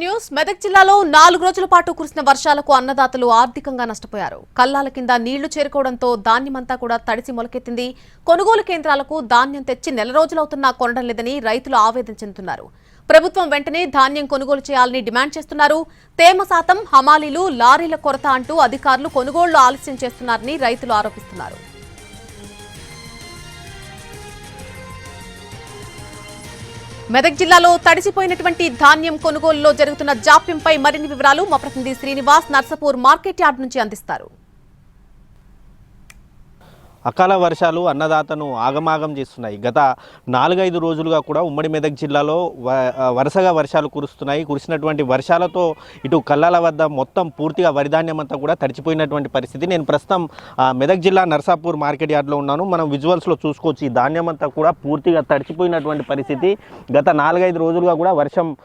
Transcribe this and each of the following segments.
News. Medak జిల్లాలో నాలుగు రోజుల పాటు కురిసిన వర్షాలకు అన్నదాతలు ఆర్థికంగా నష్టపోయారు. కల్లాల కింద నీళ్ళు చేరుకోవడంతో ధాన్యమంతా కూడా తడిసి మొలకెత్తింది. కొనుగోలు కేంద్రాలకు ధాన్యం తెచ్చి నెల రోజులవుతున్నా కొనడం లేదని రైతులు ఆవేదన చెందుతున్నారు. ప్రభుత్వం వెంటనే ధాన్యం కొనుగోలు చేయాలని డిమాండ్ చేస్తున్నారు. తేమ శాతం హమాలీలు లారీల కొరత అంటూ అధికారులు కొనుగోళ్ళు ఆలస్యం చేస్తున్నారని రైతులు ఆరోపిస్తున్నారు. మెదక్ జిల్లాలో తడిసిపోయినటువంటి ధాన్యం కొనుగోలులో జరుగుతున్న జాప్యంపై మరిన్ని వివరాలు మా ప్రతినిధి శ్రీనివాస్ నర్సపూర్ మార్కెట్ యార్డ్ నుంచి అందిస్తారు. అకాల వర్షాలు అన్నదాతను ఆగమాగం చేస్తున్నాయి. గత నాలుగైదు రోజులుగా కూడా ఉమ్మడి మెదక్ జిల్లాలో వ- వరుసగా వర్షాలు కురుస్తున్నాయి. కురిసినటువంటి వర్షాలతో ఇటు కల్లాల వద్ద మొత్తం పూర్తిగా వరిధాన్యం అంతా కూడా తడిచిపోయినటువంటి పరిస్థితి. నేను ప్రస్తుతం ఆ, మెదక్ జిల్లా నర్సాపూర్ మార్కెట్ యార్డ్లో ఉన్నాను. మనం విజువల్స్లో చూసుకోవచ్చు ఈ ధాన్యం అంతా కూడా పూర్తిగా తడిచిపోయినటువంటి పరిస్థితి. గత నాలుగైదు రోజులుగా కూడా వర్షం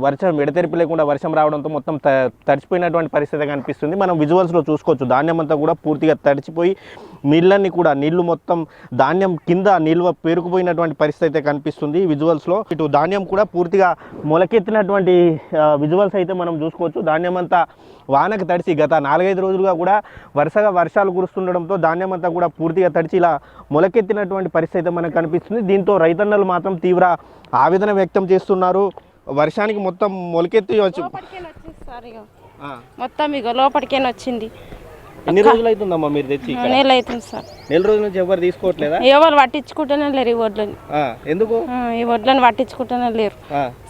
వర్షం ఎడతెరిపి లేకుండా వర్షం రావడంతో మొత్తం త తడిచిపోయినటువంటి పరిస్థితి కనిపిస్తుంది. మనం విజువల్స్లో చూసుకోవచ్చు ధాన్యం అంతా కూడా పూర్తిగా తడిచిపోయి మిల్లన్ని కూడా నీళ్ళు మొత్తం ధాన్యం కింద నిల్వ పేరుకుపోయినటువంటి పరిస్థితి అయితే కనిపిస్తుంది విజువల్స్లో ఇటు ధాన్యం కూడా పూర్తిగా మొలకెత్తినటువంటి విజువల్స్ అయితే మనం చూసుకోవచ్చు. ధాన్యం అంతా వానకు తడిసి గత నాలుగైదు రోజులుగా కూడా వరుసగా వర్షాలు కురుస్తుండడంతో ధాన్యం అంతా కూడా పూర్తిగా తడిచి ఇలా మొలకెత్తినటువంటి పరిస్థితి అయితే మనకు కనిపిస్తుంది. దీంతో రైతన్నలు మాత్రం తీవ్ర ఆవేదన వ్యక్తం చేస్తున్నారు. వర్షానికి మొత్తం మొలకెత్తి మొత్తం ఇక లోపలికేనా వచ్చింది. ఎన్ని రోజులు అవుతుందమ్మా మీరు తెచ్చి? నెల అవుతుంది సార్. నెల రోజుల నుంచి ఎవరు తీసుకోవట్లేదా? ఎవరు పట్టించుకుంటూనే లేరు ఈ వడ్లని. ఎందుకు? ఈ వడ్లని పట్టించుకుంటూనే లేరు.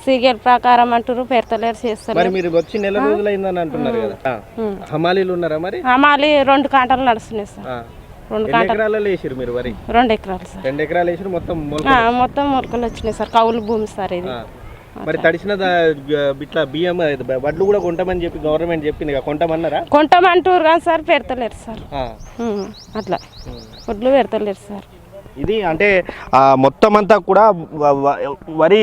సీరియల్ ప్రకారం అంటారు పెడతలేరు మరి చేస్తారు మీరు వచ్చి నెల రోజులు అయిందని అంటున్నారు కదా. హమాలీలు ఉన్నారా మరి? అమాలి రెండు కాంటలు నడుస్తున్నాయి సార్. రెండు ఎకరాలలో వేసిరు మీరు వరి? రెండు ఎకరాలు సార్. రెండు ఎకరాలు వేసిరు మొత్తం మొత్తం మొలకలు వచ్చినాయి సార్. కౌలు భూమి సార్ ఇది. మరి తడిసిన ఇట్లా బియ్యం వడ్లు కూడా కొంటామని చెప్పి గవర్నమెంట్ చెప్పింది కొంటామన్నారా? కొంటామంటారు కానీ సార్ పెడతలేరు సార్. అట్లా. వడ్లు పెడతలేరు సార్. ఇది అంటే మొత్తం అంతా కూడా వరి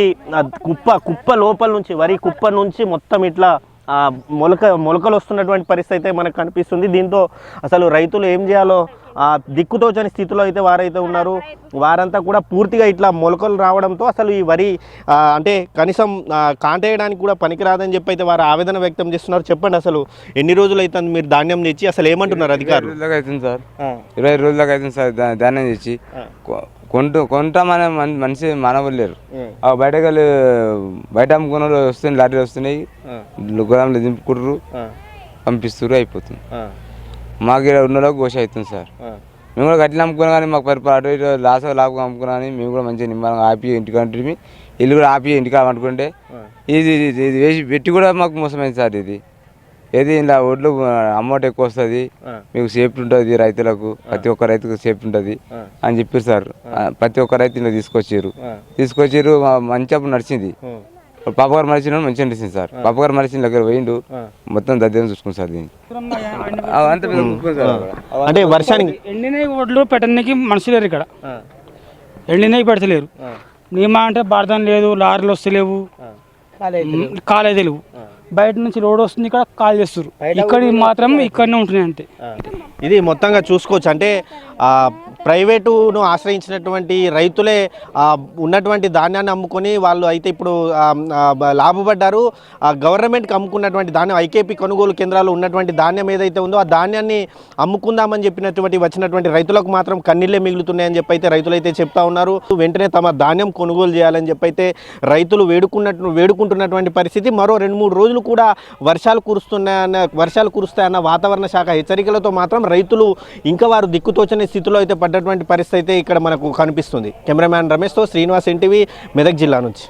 కుప్ప కుప్ప లోపల నుంచి వరి కుప్ప నుంచి మొత్తం ఇట్లా ఆ, మొలక మొలకలు వస్తున్నటువంటి పరిస్థితి అయితే మనకు కనిపిస్తుంది. దీంతో అసలు రైతులు ఏం చేయాలో దిక్కుతోచని స్థితిలో అయితే వారైతే ఉన్నారు. వారంతా కూడా పూర్తిగా ఇట్లా మొలకలు రావడంతో అసలు ఈ వరి అంటే కనీసం కాంటేయడానికి కూడా పనికిరాదని చెప్పి అయితే వారు ఆవేదన వ్యక్తం చేస్తున్నారు. చెప్పండి అసలు ఎన్ని రోజులు అవుతుంది మీరు ధాన్యం తెచ్చి అసలు ఏమంటున్నారు అధికారులు? రోజులకు అవుతుంది సార్. ఇరవై రోజులకు అవుతుంది సార్ ధాన్యం తెచ్చి. కొంటూ కొంటామనే మన్- మనిషి మనవలేరు ఉం. ఆ. బయటకు వెళ్ళి బయట అమ్ముకున్న వస్తున్నాయి లారీలు వస్తున్నాయి. ఆ, గోదాంలో దింపుకుంటారు పంపిస్తారు అయిపోతుంది. మాకు ఇక్కడ ఉన్న వాళ్ళకి గోష అవుతుంది సార్. మేము కూడా గట్టిన అమ్ముకున్నాం కానీ మాకు పరిపాటు అటు ఇటు లాస్ లాభం అమ్ముకున్నాం కానీ మేము కూడా మంచిగా నిమ్మలంగా ఆపి ఇంటికి అంటుంది ఇల్లు కూడా ఆపి ఇంటికి అనుకుంటే ఇది ఇది ఇది వేసి పెట్టి కూడా మాకు మోసమైంది సార్ ఇది ఏది ఇలా ఒడ్లు అమౌంట్ ఎక్కువ వస్తుంది. మీకు సేఫ్టీ ఉంటుంది రైతులకు ప్రతి ఒక్క రైతుకు సేఫ్టీ ఉంటుంది. అని చెప్పారు సార్ ప్రతి ఒక్క రైతు ఇలా తీసుకొచ్చారు. తీసుకొచ్చారు మంచి అప్పుడు నడిచింది. పాపగారు మరిచిన మంచిగా నడిచింది సార్. పాపగారు మరిచిన దగ్గర పోయిండు. మొత్తం దగ్గర చూసుకుని సార్ దీన్ని. అంటే వర్షానికి ఎండినవి ఒడ్లు పెట్టడానికి మనుషులు లేరు ఇక్కడ. ఎండినవి పెడతలేరు. నియమా అంటే భారతం లేదు లారీలు వస్తలేవు. మ్, కాలేజీ లేవు బయట నుంచి రోడ్ వస్తుంది ఇక్కడ కాల్ చేస్తారు ఇక్కడ మాత్రం ఇక్కడనే ఉంటున్నాయి అంతే. ఇది మొత్తంగా చూసుకోవచ్చు. అంటే ఆ, ప్రైవేటును ఆశ్రయించినటువంటి రైతులే ఉన్నటువంటి ధాన్యాన్ని అమ్ముకొని వాళ్ళు అయితే ఇప్పుడు లాభపడ్డారు. ఆ, గవర్నమెంట్కి అమ్ముకున్నటువంటి ధాన్యం ఐకేపీ కొనుగోలు కేంద్రాలు ఉన్నటువంటి ధాన్యం ఏదైతే ఉందో ఆ ధాన్యాన్ని అమ్ముకుందామని చెప్పినటువంటి వచ్చినటువంటి రైతులకు మాత్రం కన్నీళ్ళే మిగులుతున్నాయని చెప్పి అయితే రైతులు అయితే చెప్తా ఉన్నారు. వెంటనే తమ ధాన్యం కొనుగోలు చేయాలని చెప్పి అయితే రైతులు వేడుకున్నట్టు వేడుకుంటున్నటువంటి పరిస్థితి. మరో రెండు మూడు రోజులు కూడా వర్షాలు కురుస్తున్నాయన్న వర్షాలు కురుస్తాయన్న వాతావరణ శాఖ హెచ్చరికలతో మాత్రం రైతులు ఇంకా వారు దిక్కుతోచని స్థితిలో అయితే పడ్డటువంటి పరిస్థితి అయితే ఇక్కడ మనకు కనిపిస్తుంది. కెమెరామ్యాన్ రమేష్తో శ్రీనివాస్ ఎన్టీవీ మెదక్ జిల్లా నుంచి.